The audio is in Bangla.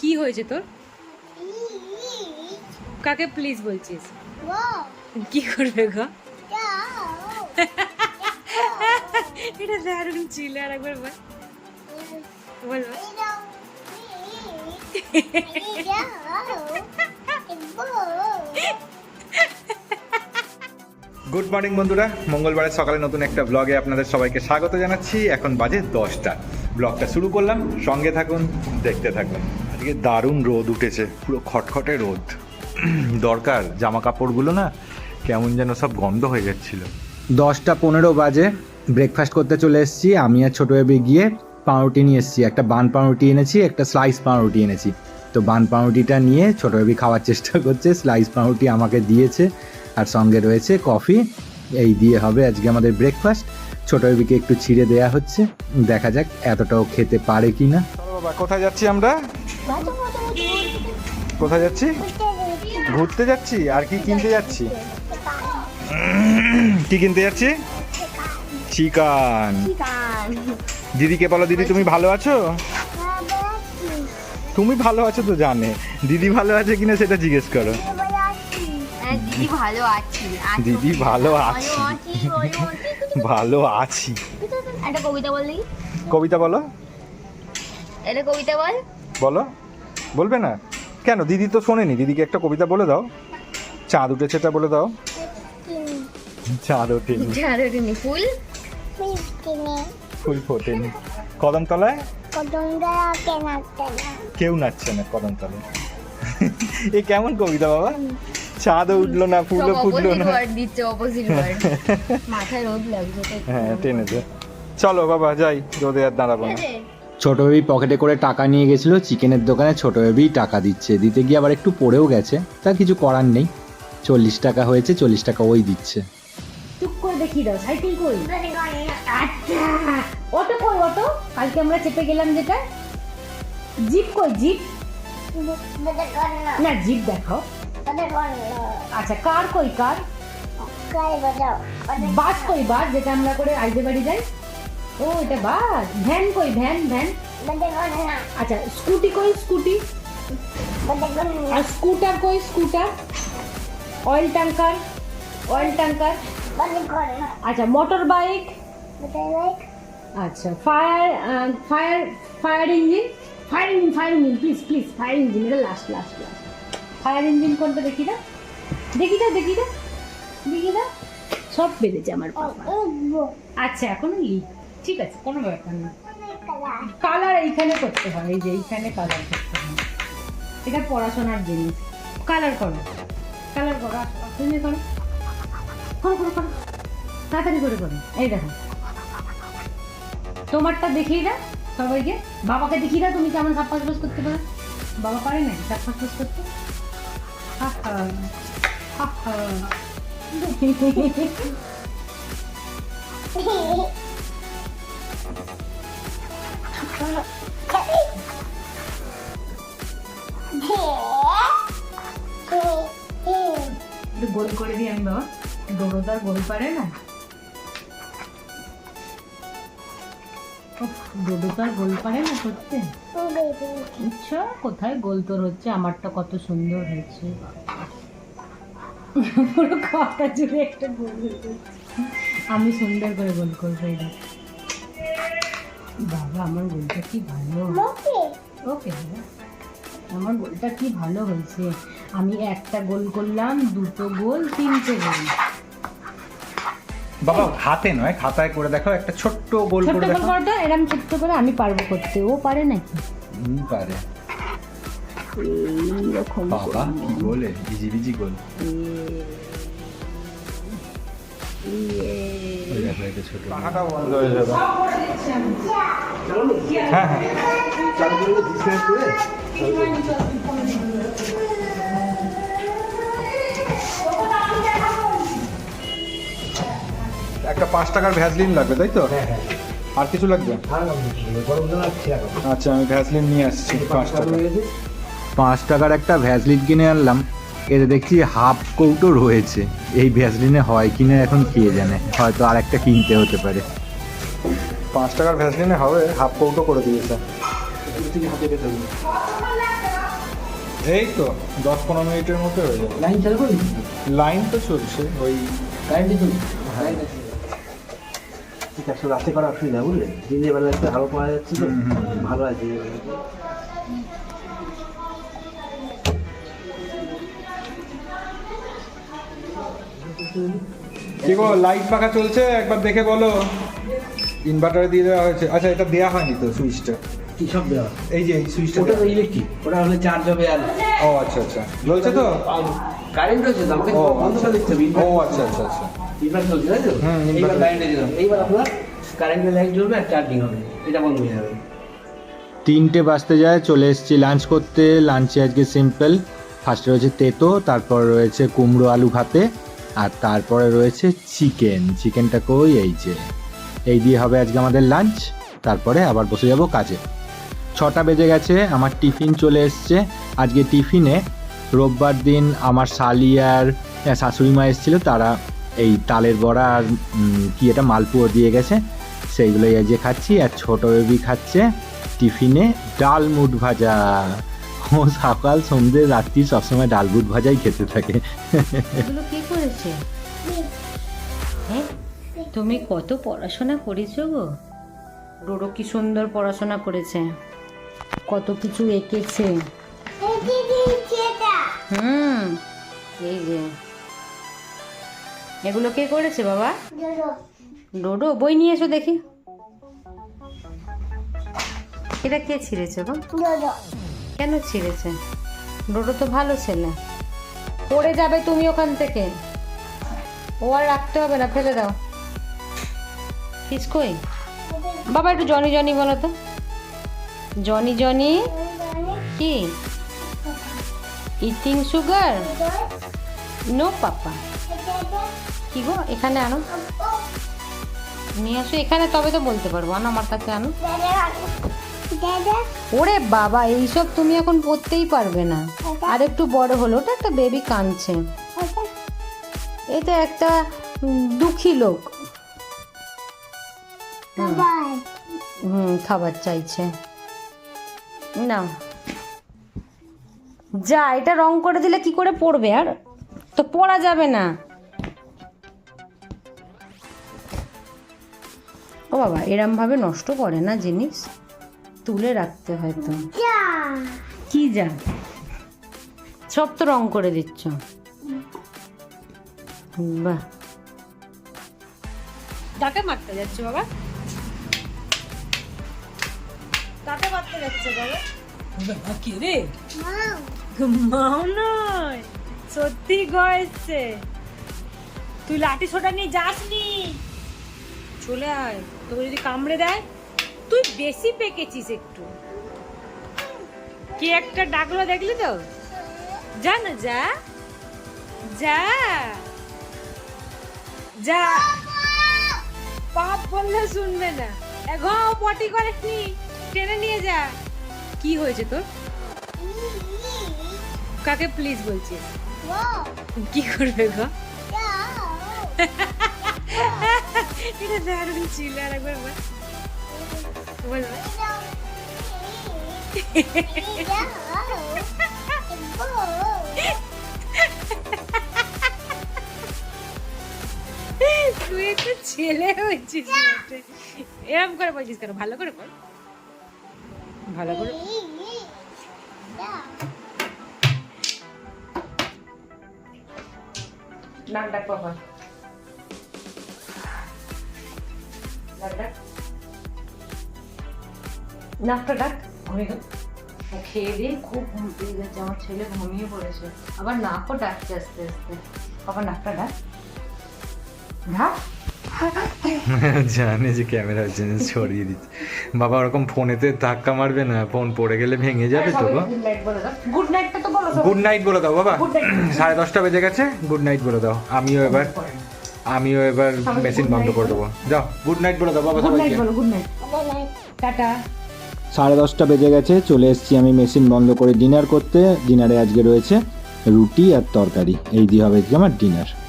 কি হয়েছে তোর? কাকে প্লিজ বলছিস? কি করবে গো? এটা দারুণ ছিল আর একবার বল। গুড মর্নিং বন্ধুরা। মঙ্গলবারের সকালে নতুন একটা ব্লগে আপনাদের সবাইকে স্বাগত জানাচ্ছি। এখন বাজে দশটা। ব্লগটা শুরু করলাম। সঙ্গে থাকুন দেখতে থাকুন। আজকে দারুণ রোদ উঠেছে, পুরো খটখটে রোদ। দরকার জামা কাপড়গুলো না কেমন যেন সব গন্ধ হয়ে যাচ্ছিল। দশটা পনেরো বাজে ব্রেকফাস্ট করতে চলে এসেছি, আমি আর ছোটো বেবি গিয়ে পাউরুটি নিয়ে এসেছি। একটা বান পাউরুটি এনেছি, একটা স্লাইস পাউরুটি এনেছি। তো বান পাউরুটিটা নিয়ে ছোটো বেবি খাওয়ার চেষ্টা করছে স্লাইস পাউরুটি আমাকে দিয়েছে আর সঙ্গে রয়েছে কফি এই দিয়ে হবে আজকে আমাদের ব্রেকফাস্ট ছোটো বেবিকে একটু ছিঁড়ে দেওয়া হচ্ছে, দেখা যাক এতটাও খেতে পারে কি না বাবা কোথায় যাচ্ছি আমরা? কোথায় যাচ্ছি? ঘুরতে যাচ্ছি? আর কি কিনতে যাচ্ছি? কি কিনতে যাচ্ছি? চিকান। দিদিকে বলো? দিদি তুমি ভালো আছো? তুমি ভালো আছো তো জানে। দিদি ভালো আছে কিনা সেটা জিজ্ঞেস করো। দিদি ভালো আছি। দিদি ভালো আছি। ভালো একটা কবিতা কবিতা বলো। একটা কবিতা বল। বলো। বলবে না? কেন? দিদি তো শোনেনি। দিদিকে একটা কবিতা বলে দাও। চাঁদ উঠেছেটা বলে দাও। চাঁদ ওঠেনি। ঝাড়ুনি ফুল? ফুল ফোটেনি। কদম তলায়? কেউ নাচছে না। কদম তলায়। এ কেমন কবিতা বাবা? চাঁদও উঠল না ফুলও ফুটলো না। দিচ্ছে অপোজিট ওয়ার্ড মাথায় রোদ লাগছে। হ্যাঁ টেনেছে চলো বাবা যাই। রোদে আর দাঁড়াবো না? ছোটো বেবি পকেটে করে টাকা নিয়ে গেছিল চিকেনের দোকানে ছোটো বেবি টাকা দিচ্ছে। দিতে গিয়ে আবার একটু পড়েও গেছে তা কিছু করার নেই। চল্লিশ টাকা হয়েছে চল্লিশ টাকা ওই দিচ্ছে। চুপ করে দেখিয়ে দাও সাইকেল কই? আচ্ছা অটো কই অটো? কালকে আমরা চেপে গেলাম যেটা। জিপ কই জিপ? না জিপ দেখাও আচ্ছা কার কই কার? বাস কই বাস যেটা আমরা করে আইতে বাড়ি যাই। ও, এটা বাস। ভ্যান কই, ভ্যান ভ্যান? আচ্ছা স্কুটি কই, স্কুটি? আর স্কুটার কই, scooter? Oil tanker? Oil tanker? আচ্ছা মোটর বাইক? আচ্ছা fire fire fire engine? Fire engine fire engine please please fire engine, এটা last last last fire engine কোনটা দেখি না? দেখি না দেখি না? দেখি না? সব বেড়েছে আমার বাবা আচ্ছা এখনও লিক ঠিক আছে কোনো ব্যাপার না। কালার এইখানে করতে হয় এই যে এইখানে কালার করতে হয়। এটা পড়াশোনার জিনিস। কালার করো। কালার করো তুমি করো। করো করো করো। তাড়াতাড়ি করে করো। এই দেখো। তোমারটা দেখিয়ে দাও সবাইকে। বাবাকে দেখিয়ে দাও তুমি কেমন সাপ ফাঁস করতে পারো। বাবা পারে না সাপ ফাঁস করতে। আহা, আহা। গোল করে দিই আমি বাবা। আর গোল পারে না। গোল পারে না করতে কোথায় গোল তোর হচ্ছে? আমারটা কত সুন্দর হয়েছে। হয়েছে আমি সুন্দর করে গোল করব এটা বাবা আমার গোলটা কি ভালো? ওকে আমার গোলটা কি ভালো হয়েছে? আমি একটা গোল করলাম দুটো গোল তিনটে গোল। বাবা হাতে নয় খাতায় করে দেখো একটা ছোট্ট গোল ছোট্ট করে গোল দেখো করতো এরকম ছোট্ট করে আমি পারব করতে ও পারে নাকি? হুম, পারে। এইরকম বাবা কি গোলে বিজি বিজি গোল। ওই দেখো এটা ছোট বন্ধ হয়ে যাবে। হ্যাঁ হ্যাঁ। একটা পাঁচ টাকার ভ্যাসলিন লাগবে তাই তো? আর কিছু লাগবে? আচ্ছা আমি ভ্যাসলিন নিয়ে আসছি পাঁচ টাকা পাঁচ টাকার একটা ভ্যাসলিন কিনে আনলাম। এতে দেখছি হাফ কৌটো রয়েছে। এই ভ্যাসলিনে হয় কিনা এখন কে জানে? হয়তো আর একটা কিনতে হতে পারে। পাঁচ টাকার ভ্যাসলিনে হবে হাফ কৌটো করে দিয়েছে। এই তো দশ পনেরো মিনিটের মধ্যে হয়ে যাবে। লাইন চালু করবি লাইন তো চলছে ওই কারেন্টে চলবে ঠিক আছে রাতে করা অসুবিধা বুঝলে? দিনের বেলা একটু আলো পাওয়া যাচ্ছে তো। ভালো আছে কি গো লাইট পাখা চলছে? একবার দেখে বলো। ইনভার্টারে দিয়ে দেওয়া হয়েছে। আচ্ছা এটা দেওয়া হয়নি তো সুইচটা কি সব দেওয়া? এই যে এই সুইচটা ওটা তো ইলেকট্রিক ওটা হলে চার্জ হবে আর ও আচ্ছা আচ্ছা। জ্বলছে তো? কারেন্ট রয়েছে তো? আমাকে ও বন্ধ করে দেখতে হবে ও আচ্ছা আচ্ছা আচ্ছা। ইনভার্টার চলছে তাই তো? হুম। এইবার কারেন্টে দিলাম। এইবার আপনার কারেন্টের লাইট জ্বলবে আর চার্জিং হবে। এটা বন্ধ হয়ে যাবে। তিনটে বাজতে যায় চলে এসেছি লাঞ্চ করতে। লাঞ্চে আজকে সিম্পল ফার্স্টে রয়েছে তেতো তারপর রয়েছে কুমড়ো আলু ভাতে। আর তারপরে রয়েছে চিকেন। চিকেনটা কই? এই যে। এই দিয়ে হবে আজকে আমাদের লাঞ্চ। তারপরে আবার বসে যাব কাজে। ছটা বেজে গেছে, আমার টিফিন চলে এসছে। আজকে টিফিনে রোববার দিন আমার শালি আর শাশুড়ি মা এসেছিল, তারা এই তালের বড়া আর কি এটা, মালপুয়ো দিয়ে গেছে। সেইগুলোই আজকে খাচ্ছি, আর ছোট বেবি খাচ্ছে টিফিনে ডাল মুট ভাজা। ও সকাল সন্ধ্যে রাত্রি সবসময় ডাল মুট ভাজাই খেতে থাকে। এগুলো কি করেছে? হ্যাঁ তুমি কত পড়াশোনা করেছ গো? ডোডো কি সুন্দর পড়াশোনা করেছে। কত কিছু এঁকেছে। হুম এই যে। এগুলো কে করেছে বাবা? ডোডো। বই নিয়ে এসো দেখি। এটা কে ছিঁড়েছে গো? কেন ছিঁড়েছে? ডোডো তো ভালো ছেলে। পড়ে যাবে তুমি ওখান থেকে। ও আর রাখতে হবে না, ফেলে দাও। ফিস কই? বাবা, একটু জনি জনি বলো তো। Johnny Johnny? কি? ইটিং সুগার নো পাপা কি গো, এখানে আনো? নিয়ে আসো, এখানে তবে তো বলতে পারব। আনো আমার কাছে, আনো। ওরে বাবা এইসব তুমি এখন পড়তেই পারবে না। আর একটু বড় হলো ওটা একটা বেবি কাঁদছে। এটা একটা দুঃখী লোক। হুম। খাবার চাইছে। না। যা এটা রং করে দিলে কি করে পড়বে আর? তো পড়া যাবে না। ও বাবা এরম ভাবে নষ্ট করে না জিনিস? তুলে রাখতে হয়তো কি যা? সব তো রং করে দিচ্ছ। বাহ। কাকে মারতে যাচ্ছে বাবা। কাকে মারতে যাচ্ছে বাবা। বাবা কি রে? মাও। নয়। সত্যি গয়েছে তুই লাঠি ছোটা নিয়ে যাসনি। চলে আয়। তোকে যদি কামড়ে দেয় তুই বেশি পেকেছিস একটু। কি একটা ডাকলো দেখলি তো? যা না যা। যা। যা। পাপ বললে শুনবে না। এগো পটি করে নি। টেনে নিয়ে যা। কি হয়েছে তোর? কাকে প্লিজ বলছিস? কি করবে গো? এটা দারুণ ছিল আর একবার বল। বল বল। তুই একটা ছেলে হয়েছিস এরম করে বলছিস কেন? ভালো করে বল। ভালো করে। নাক ডাক বাবা। নাক ডাক। নাকটা ডাক ঘুমিয়ে গেল খেয়ে দিয়ে খুব ঘুম পেয়ে গেছে। আমার ছেলে ঘুমিয়ে পড়েছে। আবার নাকও ডাকছে আস্তে আস্তে। আবার নাকটা ডাক ডাক জানে যে ক্যামেরার জন্য ছড়িয়ে দিচ্ছে। বাবা ওরকম ফোনেতে ধাক্কা মারবে না। ফোন পড়ে গেলে ভেঙে যাবে তো গুড নাইট দাও। তো বলো গুড নাইট বলে দাও বাবা। সাড়ে দশটা বেজে গেছে। গুড নাইট বলে দাও। আমিও এবার আমিও এবার মেশিন বন্ধ করে দেবো। যাও গুড নাইট বলে দাও বাবা গুড নাইট বলো গুড নাইট টাটা। সাড়ে দশটা বেজে গেছে, চলে এসেছি আমি মেশিন বন্ধ করে ডিনার করতে। ডিনারে আজকে রয়েছে রুটি আর তরকারি। এই দিয়ে হবে আজকে আমার ডিনার।